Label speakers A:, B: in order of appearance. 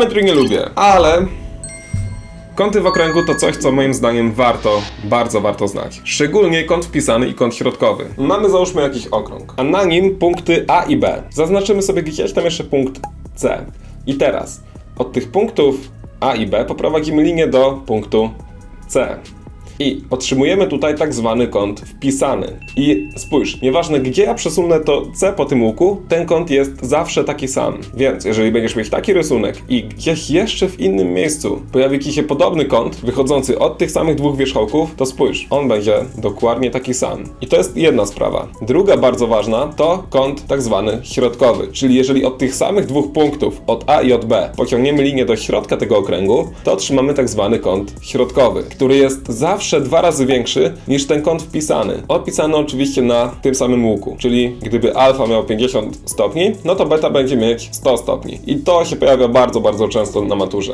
A: Geometrii nie lubię, ale kąty w okręgu to coś, co moim zdaniem warto, bardzo warto znać. Szczególnie kąt wpisany i kąt środkowy. Mamy załóżmy jakiś okrąg, a na nim punkty A i B. Zaznaczymy sobie gdzieś tam jeszcze punkt C. I teraz od tych punktów A i B poprowadzimy linię do punktu C. I otrzymujemy tutaj tak zwany kąt wpisany. I spójrz, nieważne gdzie ja przesunę to C po tym łuku, ten kąt jest zawsze taki sam. Więc jeżeli będziesz mieć taki rysunek i gdzieś jeszcze w innym miejscu pojawi ci się podobny kąt wychodzący od tych samych dwóch wierzchołków, to spójrz, on będzie dokładnie taki sam. I to jest jedna sprawa. Druga bardzo ważna to kąt tak zwany środkowy, czyli jeżeli od tych samych dwóch punktów, od A i od B, pociągniemy linię do środka tego okręgu, to otrzymamy tak zwany kąt środkowy, który jest zawsze dwa razy większy niż ten kąt wpisany. Opisany oczywiście na tym samym łuku, czyli gdyby alfa miał 50 stopni, no to beta będzie mieć 100 stopni. I to się pojawia bardzo, bardzo często na maturze.